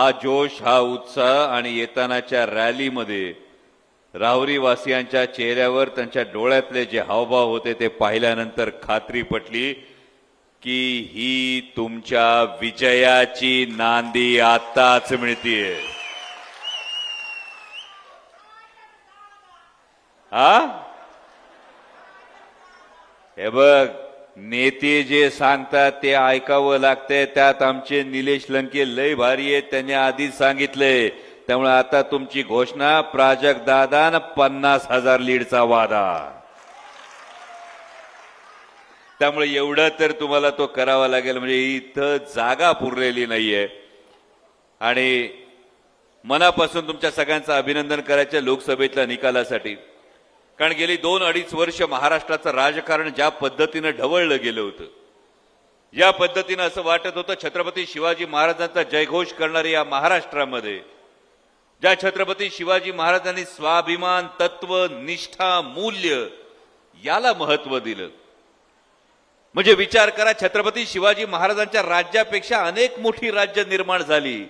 हा जोश हा उत्साह आणि येतानाच्या रॅलीमध्ये राहुरी वासियांच्या चेहऱ्यावर त्यांच्या डोळ्यातले जे हावभाव होते ते पाहिल्यानंतर खात्री पटली की ही तुमच्या विजयाची नांदी आताच मिळतीये. हा? हे बघ. नेते जे सांगतात ते ऐकावं लागतंय. त्यात आमचे निलेश लंके लय भारी आहेत. त्यांनी आधीच सांगितलंय. त्यामुळे आता तुमची घोषणा प्राजक्त दादा पन्नास हजार लीडचा वादा. त्यामुळे एवढं तर तुम्हाला तो करावा लागेल. म्हणजे इथं जागा पुरलेली नाहीये. आणि मनापासून तुमच्या सगळ्यांचं अभिनंदन करायचं लोकसभेतल्या निकालासाठी. कारण गेली दोन अडीच वर्ष महाराष्ट्राचं राजकारण ज्या पद्धतीनं ढवळलं गेलं होतं या पद्धतीनं असं वाटत होतं छत्रपती शिवाजी महाराजांचा जयघोष करणारे या महाराष्ट्रामध्ये ज्या छत्रपती शिवाजी महाराजांनी स्वाभिमान तत्व निष्ठा मूल्य याला महत्त्व दिलं. म्हणजे विचार करा छत्रपती शिवाजी महाराजांच्या राज्यापेक्षा अनेक मोठी राज्य निर्माण झाली.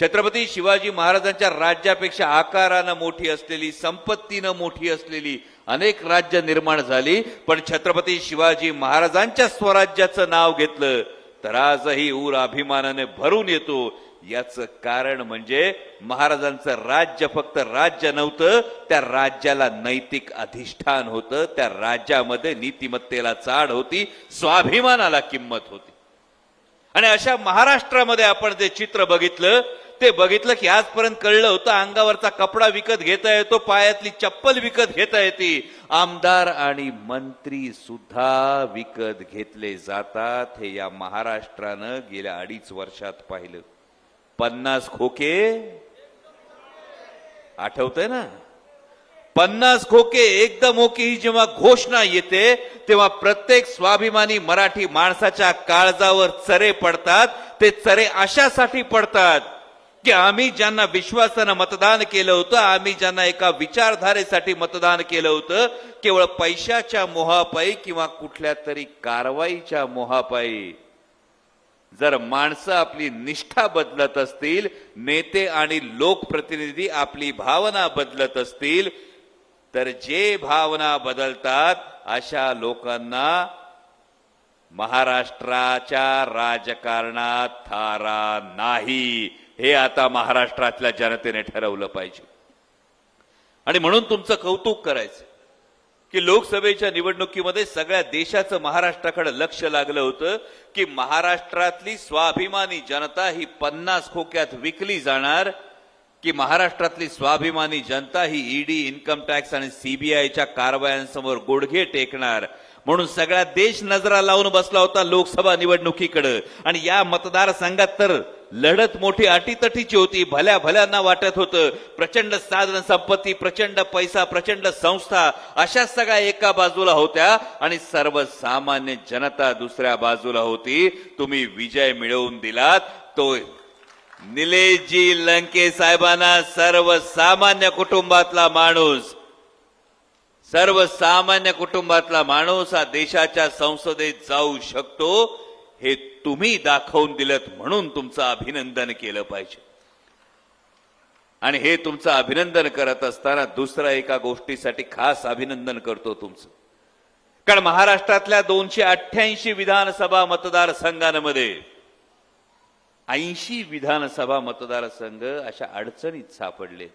छत्रपती शिवाजी महाराजांच्या राज्यापेक्षा आकारानं मोठी असलेली संपत्तीनं मोठी असलेली अनेक राज्य निर्माण झाली पण छत्रपती शिवाजी महाराजांच्या स्वराज्याचं नाव घेतलं तर आजही ऊर अभिमानाने भरून येतो. याचं कारण म्हणजे महाराजांचं राज्य फक्त राज्य नव्हतं त्या राज्याला नैतिक अधिष्ठान होतं त्या राज्यामध्ये नीतिमत्तेला चाड होती स्वाभिमानाला किंमत होती. आणि अशा महाराष्ट्रामध्ये आपण जे चित्र बघितलं ते बघितलं की आजपर्यंत कळलं होतं अंगावरचा कपडा विकत घेता येतो पायातली चप्पल विकत घेता येते. आमदार आणि मंत्री सुद्धा विकत घेतले जातात हे या महाराष्ट्रानं गेल्या अडीच वर्षात पाहिलं. पन्नास खोके आठवतंय ना? पन्नास खोके एकदम ओके ही जेव्हा घोषणा येते तेव्हा प्रत्येक स्वाभिमानी मराठी माणसाच्या काळजावर चरे पडतात ते चरे अशासाठी पडतात की आम्ही ज्यांना विश्वासानं मतदान केलं होतं आम्ही ज्यांना एका विचारधारेसाठी मतदान केलं होतं केवळ पैशाच्या मोहापायी किंवा कुठल्या तरी कारवाईच्या मोहापायी. जर माणसं आपली निष्ठा बदलत असतील नेते आणि लोकप्रतिनिधी आपली भावना बदलत असतील तर जे भावना बदलतात अशा लोकांना महाराष्ट्राच्या राजकारणात थारा नाही. हे आता महाराष्ट्रातल्या जनतेने ठरवलं पाहिजे. आणि म्हणून तुमचं कौतुक करायचं. की लोकसभेच्या निवडणुकीमध्ये सगळ्या देशाचं महाराष्ट्राकडे लक्ष लागलं होतं की महाराष्ट्रातली स्वाभिमानी जनता ही पन्नास खोक्यात विकली जाणार की महाराष्ट्रातली स्वाभिमानी जनता ही ईडी इन्कम टॅक्स आणि सीबीआयच्या कारवायांसमोर गुडघे टेकणार. म्हणून सगळा देश नजरा लावून बसला होता लोकसभा निवडणुकीकडे. आणि या मतदारसंघात तर लढत मोठी अटीतटीची होती. भल्या भल्यांना वाटत होतं. प्रचंड साधन संपत्ती प्रचंड पैसा प्रचंड संस्था अशा सगळ्या एका बाजूला होत्या आणि सर्वसामान्य जनता दुसऱ्या बाजूला होती. तुम्ही विजय मिळवून दिलात. तो निलेशजी लंके साहेबांना सर्वसामान्य कुटुंबातला माणूस सर्वसामान्य कुटुंबातला माणूस हा देशाच्या संसदेत जाऊ शकतो. हे तुम्ही दाखवून दिलं म्हणून तुमचं अभिनंदन केलं पाहिजे. आणि हे तुमचं अभिनंदन करत असताना दुसऱ्या एका गोष्टीसाठी खास अभिनंदन करतो तुमचं. कारण महाराष्ट्रातल्या दोनशे अठ्ठ्याऐंशी विधानसभा मतदारसंघांमध्ये ऐंशी विधानसभा मतदारसंघ अशा अडचणीत सापडले.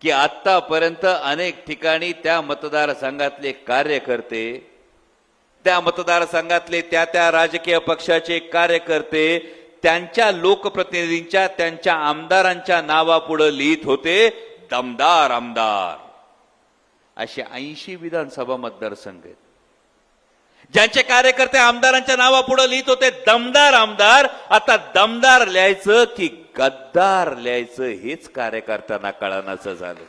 की आतापर्यंत अनेक ठिकाणी त्या मतदारसंघातले कार्यकर्ते त्या मतदारसंघातले त्या त्या राजकीय पक्षाचे कार्यकर्ते त्यांच्या लोकप्रतिनिधींच्या त्यांच्या आमदारांच्या नावापुढं लिहित होते दमदार आमदार. असे ऐंशी विधानसभा मतदारसंघ आहेत. ज्यांचे कार्यकर्ते आमदारांच्या नावापुढं लिहित होते दमदार आमदार आता दमदार लिहायचं की गद्दार लिहायचं हेच कार्यकर्त्यांना कळण्याचं झालं.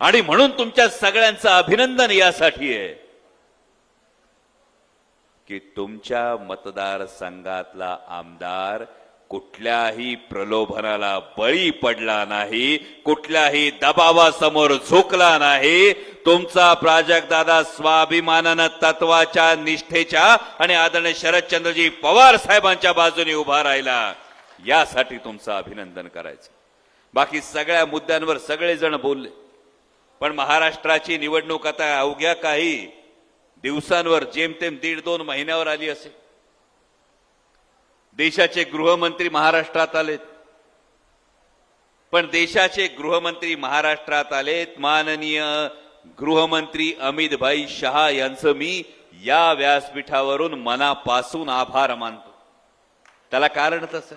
आणि म्हणून तुमच्या सगळ्यांचं अभिनंदन यासाठी आहे. की तुमच्या मतदारसंघातला आमदार कुठल्याही प्रलोभनाला बळी पडला नाही कुठल्याही दबावासमोर झुकला नाही. तुमचा प्राजक्तदादा स्वाभिमानानं तत्वाच्या निष्ठेच्या आणि आदरणीय शरदचंद्रजी पवार साहेबांच्या बाजूने उभा राहिला. यासाठी तुमचं अभिनंदन करायचं. बाकी सगळ्या मुद्द्यांवर सगळेजण बोलले. पण महाराष्ट्राची निवडणूक आता अवघ्या काही दिवसांवर जेमतेम दीड दोन महिन्यावर आली असेल देशाचे गृहमंत्री महाराष्ट्रात आलेत. पण देशाचे गृहमंत्री महाराष्ट्रात आलेत माननीय गृहमंत्री अमित भाई शहा यांचं मी या व्यासपीठावरून मनापासून आभार मानतो. त्याला कारण तसं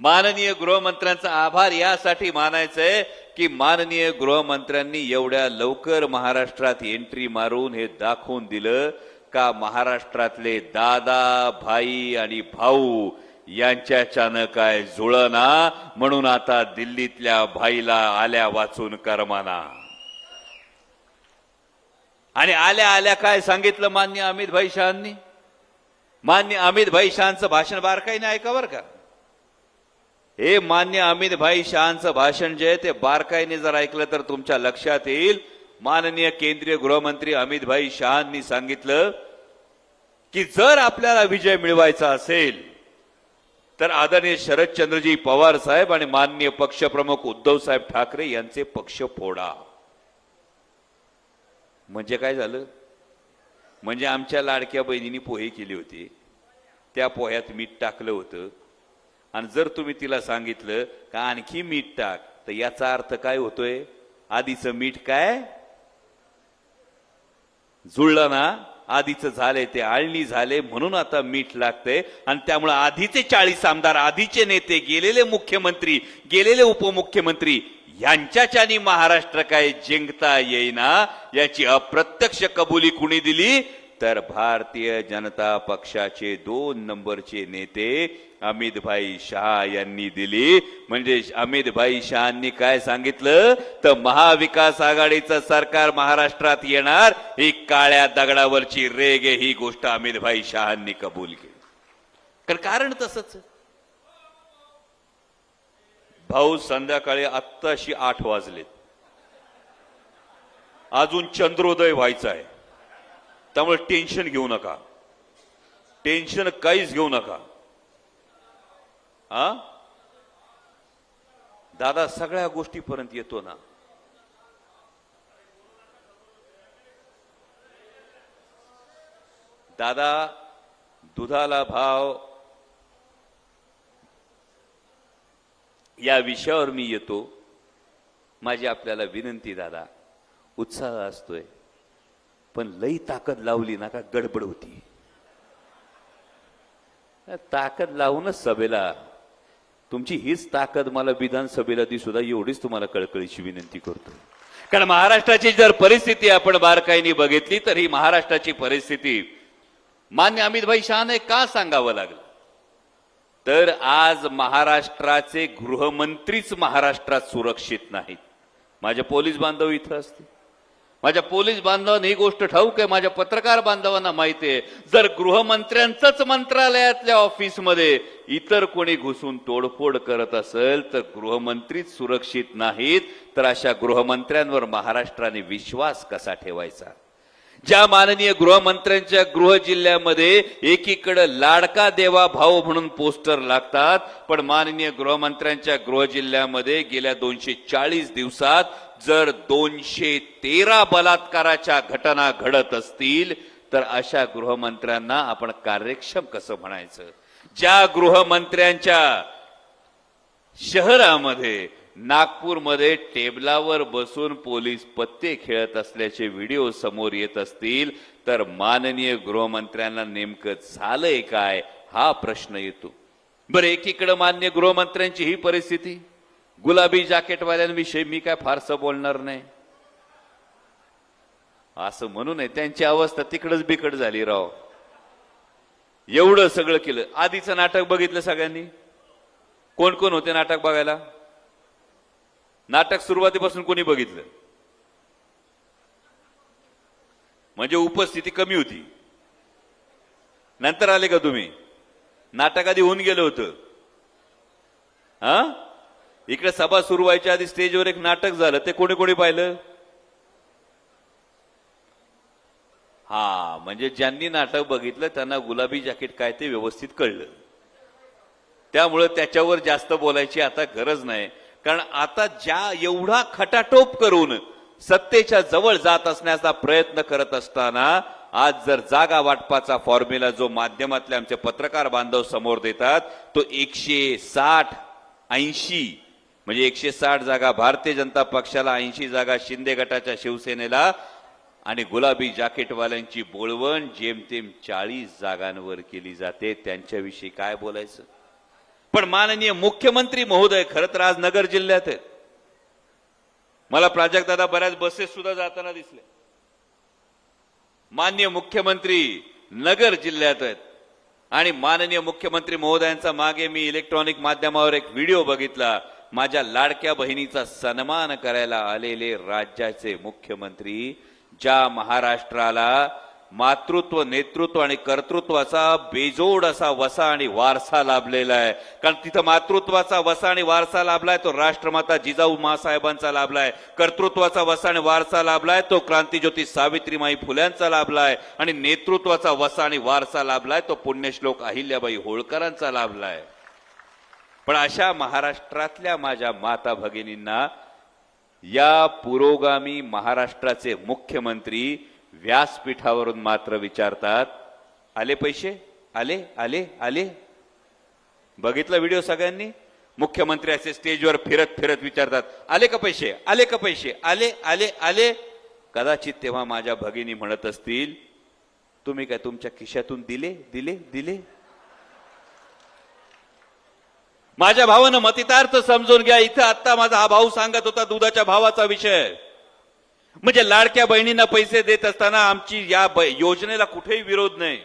माननीय गृहमंत्र्यांचा आभार यासाठी मानायचंय की माननीय गृहमंत्र्यांनी एवढ्या लवकर महाराष्ट्रात एंट्री मारून हे दाखवून दिलं का महाराष्ट्रातले दादा भाई आणि भाऊ यांच्याच्यानं काय जुळना म्हणून आता दिल्लीतल्या भाईला आल्या वाचून करमाना. आणि आल्या आल्या काय सांगितलं मान्य अमित भाई शहांनी? मान्य अमित भाई शहांचं भाषण बार काही नाही ऐका बरं का. हे मान्य अमित भाई शहांचं भाषण जे आहे ते बारकाईने जर ऐकलं तर तुमच्या लक्षात येईल. माननीय केंद्रीय गृहमंत्री अमित भाई शहांनी सांगितलं की जर आपल्याला विजय मिळवायचा असेल तर आदरणीय शरदचंद्रजी पवार साहेब आणि माननीय पक्षप्रमुख उद्धव साहेब ठाकरे यांचे पक्ष फोडा. म्हणजे काय झालं? म्हणजे आमच्या लाडक्या बहिणींनी पोहे केली होती. त्या पोह्यात मीठ टाकलं होतं. आणि जर तुम्ही तिला सांगितलं का आणखी मीठ टाक तर याचा अर्थ काय होतोय? आधीचं मीठ काय? जुळलं ना? आधीचं झाले ते आळणी झाले म्हणून आता मीठ लागतंय. आणि त्यामुळे आधीचे चाळीस आमदार आधीचे नेते गेलेले मुख्यमंत्री गेलेले उपमुख्यमंत्री यांच्याच्यानी महाराष्ट्र काय जिंकता येईना? याची अप्रत्यक्ष कबुली कुणी दिली? तर भारतीय जनता पक्षाचे दोन नंबरचे नेते अमित भाई शहा यांनी दिली. म्हणजे अमित भाई शहांनी काय सांगितलं? तर महाविकास आघाडीचं सरकार महाराष्ट्रात येणार ही काळ्या दगडावरची रेग आहे ही गोष्ट अमित भाई शहांनी कबूल केली. कारण कारण तसंच. भाऊ संध्याकाळी आत्ताशी आठ वाजलेत. अजून चंद्रोदय व्हायचा आहे. त्यामुळे टेन्शन घेऊ नका. टेन्शन काहीच घेऊ नका. हा? दादा सगळ्या गोष्टीपर्यंत येतो ना. दादा दुधाला भाव या विषयावर मी येतो. माझी आपल्याला विनंती दादा. उत्साह असतोय. पण लई ताकद लावली ना का गडबड होती. ताकद लावूनच सभेला तुमची हीच ताकद मला विधानसभेला ती सुद्धा एवढीच तुम्हाला कळकळीची विनंती करतो. कारण महाराष्ट्राची जर परिस्थिती आपण बारकाईने बघितली तर ही महाराष्ट्राची परिस्थिती मान्य अमित भाई शहाने का सांगावं लागलं? तर आज महाराष्ट्राचे गृहमंत्रीच महाराष्ट्रात सुरक्षित नाहीत. माझे पोलीस बांधव इथं असतील. माझ्या पोलीस बांधवांना ही गोष्ट ठाऊक आहे माझ्या पत्रकार बांधवांना माहिती आहे. जर गृहमंत्र्यांचंच मंत्रालयातल्या ऑफिसमध्ये इतर कोणी घुसून तोडफोड करत असेल तर गृहमंत्रीच सुरक्षित नाहीत तर अशा गृहमंत्र्यांवर महाराष्ट्राने विश्वास कसा ठेवायचा? ज्या माननीय गृहमंत्र्यांच्या गृह जिल्ह्यामध्ये एकीकडे लाडका देवा भाऊ म्हणून पोस्टर लागतात पण माननीय गृहमंत्र्यांच्या गृह जिल्ह्यामध्ये गेल्या दोनशे चाळीस दिवसात जर दोनशे तेरा बलात्काराच्या घटना घडत असतील तर अशा गृहमंत्र्यांना आपण कार्यक्षम कसं म्हणायचं? ज्या गृहमंत्र्यांच्या शहरामध्ये नागपूरमध्ये टेबलावर बसून पोलीस पत्ते खेळत असल्याचे व्हिडिओ समोर येत असतील तर माननीय गृहमंत्र्यांना नेमकं झालंय काय? हा प्रश्न येतो. बरं एकीकडे मान्य गृहमंत्र्यांची ही परिस्थिती. गुलाबी जाकेटवाल्यांविषयी मी काय फारसं बोलणार नाही. असं म्हणू नये त्यांची अवस्था तिकडच बिकट झाली राव. एवढं सगळं केलं. आधीचं नाटक बघितलं सगळ्यांनी? कोण कोण होते नाटक बघायला? नाटक सुरुवातीपासून कोणी बघितलं? म्हणजे उपस्थिती कमी होती. नंतर आले का तुम्ही? नाटक आधी होऊन गेलं होतं. हा? इकडे सभा सुरू व्हायच्या आधी स्टेजवर एक नाटक झालं ते कोणी कोणी पाहिलं? हा म्हणजे ज्यांनी नाटक बघितलं त्यांना गुलाबी जॅकेट काय ते व्यवस्थित कळलं. त्यामुळं त्याच्यावर जास्त बोलायची आता गरज नाही. कारण आता ज्या एवढा खटाटोप करून सत्तेच्या जवळ जात असण्याचा प्रयत्न करत असताना आज जर जागा वाटपाचा फॉर्म्युला जो माध्यमातले आमचे पत्रकार बांधव समोर देतात तो एकशे साठ ऐंशी म्हणजे एकशे साठ जागा भारतीय जनता पक्षाला ऐंशी जागा शिंदे गटाच्या शिवसेनेला आणि गुलाबी जॅकेटवाल्यांची बोलवण जेमतेम चाळीस जागांवर केली जाते. त्यांच्याविषयी काय बोलायचं? पण माननीय मुख्यमंत्री महोदय खरं तर आज नगर जिल्ह्यात आहेत. मला प्राजक्तदादा बऱ्याच बसेस सुद्धा जाताना दिसले. माननीय मुख्यमंत्री नगर जिल्ह्यात आहेत. आणि माननीय मुख्यमंत्री महोदयांचा मागे मी इलेक्ट्रॉनिक माध्यमावर एक व्हिडिओ बघितला. माझ्या लाडक्या बहिणीचा सन्मान करायला आलेले राज्याचे मुख्यमंत्री ज्या महाराष्ट्राला मातृत्व नेतृत्व आणि कर्तृत्वाचा बेजोड असा वसा आणि वारसा लाभलेला आहे. कारण तिथं मातृत्वाचा वसा आणि वारसा लाभलाय तो राष्ट्रमाता जिजाऊ मासाहेबांचा लाभलाय. कर्तृत्वाचा वसा आणि वारसा लाभलाय तो क्रांतीज्योती सावित्रीमाई फुल्यांचा लाभलाय. आणि नेतृत्वाचा वसा आणि वारसा लाभलाय तो पुण्यश्लोक अहिल्याबाई होळकरांचा लाभलाय. पण अशा महाराष्ट्रातल्या माझ्या माता भगिनींना या पुरोगामी महाराष्ट्राचे मुख्यमंत्री व्यासपीठावरून मात्र विचारतात आले पैसे? आले? आले? आले? बघितला व्हिडिओ सगळ्यांनी? मुख्यमंत्री असे स्टेजवर फिरत फिरत विचारतात आले का पैसे? आले का पैसे? आले? आले? आले? कदाचित तेव्हा माझ्या भगिनी म्हणत असतील तुम्ही काय तुमच्या खिशातून दिले? दिले? दिले? माझ्या भावानं मतितार्थ समजून घ्या. इथं आत्ता माझा हा भाऊ सांगत होता दुधाच्या भावाचा विषय. म्हणजे लाडक्या बहिणींना पैसे देत असताना आमची या योजनेला कुठेही विरोध नाही.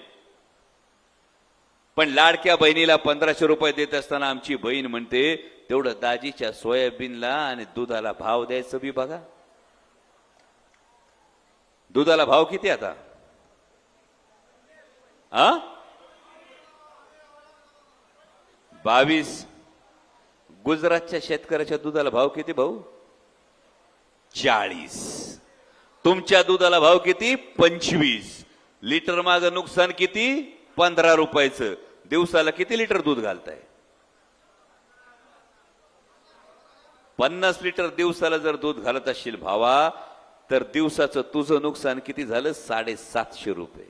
पण लाडक्या बहिणीला पंधराशे रुपये देत असताना आमची बहीण म्हणते तेवढं दाजीच्या सोयाबीनला आणि दुधाला भाव द्यायचं बी बघा. दुधाला भाव किती आता? आ? बावीस. गुजरातच्या शेतकऱ्याच्या दुधाला भाव किती भाऊ? चाळीस. तुमच्या दुधाला भाव किती? पंचवीस. लिटर माग नुकसान किती? पंधरा रुपयाचं. दिवसाला किती लिटर दूध घालताय? पन्नास लिटर दिवसाला जर दूध घालत असशील भावा तर दिवसाचं तुझं नुकसान किती झालं? साडेसातशे रुपये.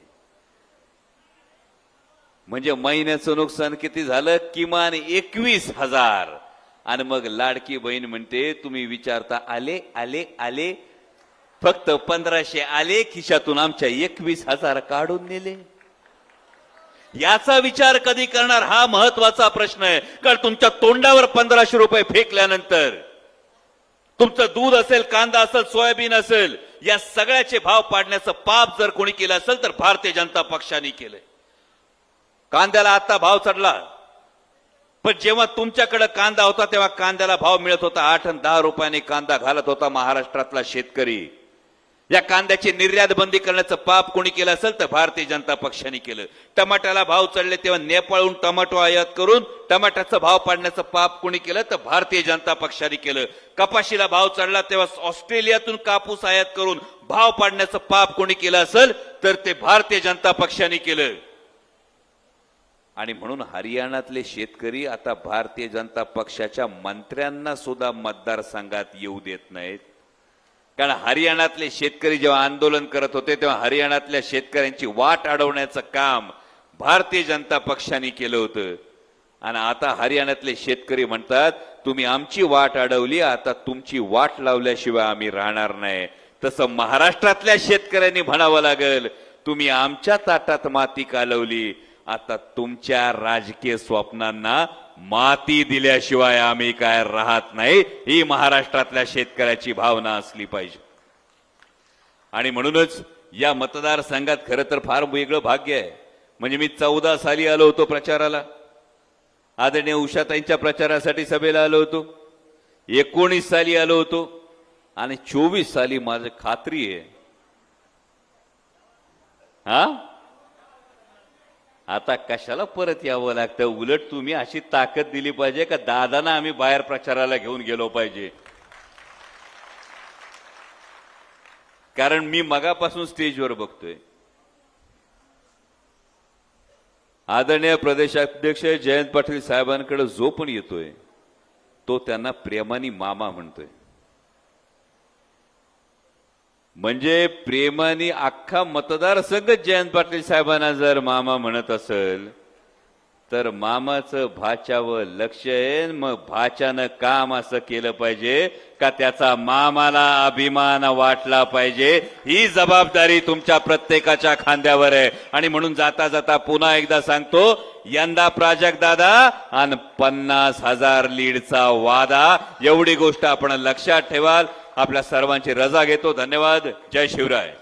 म्हणजे महिन्याचं नुकसान किती झालं? किमान एकवीस हजार. आणि मग लाडकी बहीण म्हणते तुम्ही विचारता आले आले आले फक्त पंधराशे आले खिशातून आमच्या एकवीस हजार काढून नेले. याचा विचार कधी करणार हा महत्त्वाचा प्रश्न आहे. कारण तुमच्या तोंडावर पंधराशे रुपये फेकल्यानंतर तुमचं दूध असेल कांदा असेल सोयाबीन असेल या सगळ्याचे भाव पाडण्याचं पाप जर कोणी केलं असेल तर भारतीय जनता पक्षाने केलंय. कांद्याला आता भाव चढला. पण जेव्हा तुमच्याकडे कांदा होता तेव्हा कांद्याला भाव मिळत होता. आठ आणि दहा रुपयाने कांदा घालत होता महाराष्ट्रातला शेतकरी. या कांद्याची निर्यात बंदी करण्याचं पाप कोणी केलं असेल तर भारतीय जनता पक्षाने केलं. टमाट्याला भाव चढले तेव्हा नेपाळहून टमाटो आयात करून टमाट्याचा भाव पाडण्याचं पाप कोणी केलं तर भारतीय जनता पक्षाने केलं. कपाशीला भाव चढला तेव्हा ऑस्ट्रेलियातून कापूस आयात करून भाव पाडण्याचं पाप कोणी केलं असेल तर ते भारतीय जनता पक्षाने केलं. आणि म्हणून हरियाणातले शेतकरी आता भारतीय जनता पक्षाच्या मंत्र्यांना सुद्धा मतदारसंघात येऊ देत नाहीत. कारण हरियाणातले शेतकरी जेव्हा आंदोलन करत होते तेव्हा हरियाणातल्या शेतकऱ्यांची वाट अडवण्याचं काम भारतीय जनता पक्षाने केलं होतं. आणि आता हरियाणातले शेतकरी म्हणतात तुम्ही आमची वाट अडवली आता तुमची वाट लावल्याशिवाय आम्ही राहणार नाही. तसं महाराष्ट्रातल्या शेतकऱ्यांनी म्हणावं लागेल तुम्ही आमच्या ताटात माती कालवली आता तुमच्या राजकीय स्वप्नांना माती दिल्याशिवाय आम्ही काय राहत नाही. ही महाराष्ट्रातल्या शेतकऱ्याची भावना असली पाहिजे. आणि म्हणूनच या मतदारसंघात खरं तर फार वेगळं भाग्य आहे. म्हणजे मी चौदा साली आलो होतो प्रचाराला. आदरणीय उषाताईंच्या प्रचारासाठी सभेला आलो होतो. एकोणीस साली आलो होतो. आणि चोवीस साली माझं खात्री आहे. हा? आता कशाला परत यावं लागतं? उलट तुम्ही अशी ताकद दिली पाहिजे का दादांना आम्ही बाहेर प्रचाराला घेऊन गेलो पाहिजे? कारण मी मगापासून स्टेजवर बघतोय. आदरणीय प्रदेशाध्यक्ष जयंत पाटील साहेबांकडे जो पण येतोय तो त्यांना प्रेमाने मामा म्हणतोय. म्हणजे प्रेमाने अख्खा मतदारसंघ जयंत पाटील साहेबांना जर मामा म्हणत असेल तर मामाचं भाच्यावर लक्ष आहे मग भाच्यानं काम असं केलं पाहिजे का त्याचा मामाला अभिमान वाटला पाहिजे? ही जबाबदारी तुमच्या प्रत्येकाच्या खांद्यावर आहे. आणि म्हणून जाता जाता पुन्हा एकदा सांगतो यंदा प्राजक्त दादा आणि पन्नास हजार लीडचा वादा. एवढी गोष्ट आपण लक्षात ठेवाल. आपल्या सर्वांची रजा घेतो. धन्यवाद. जय शिवराय.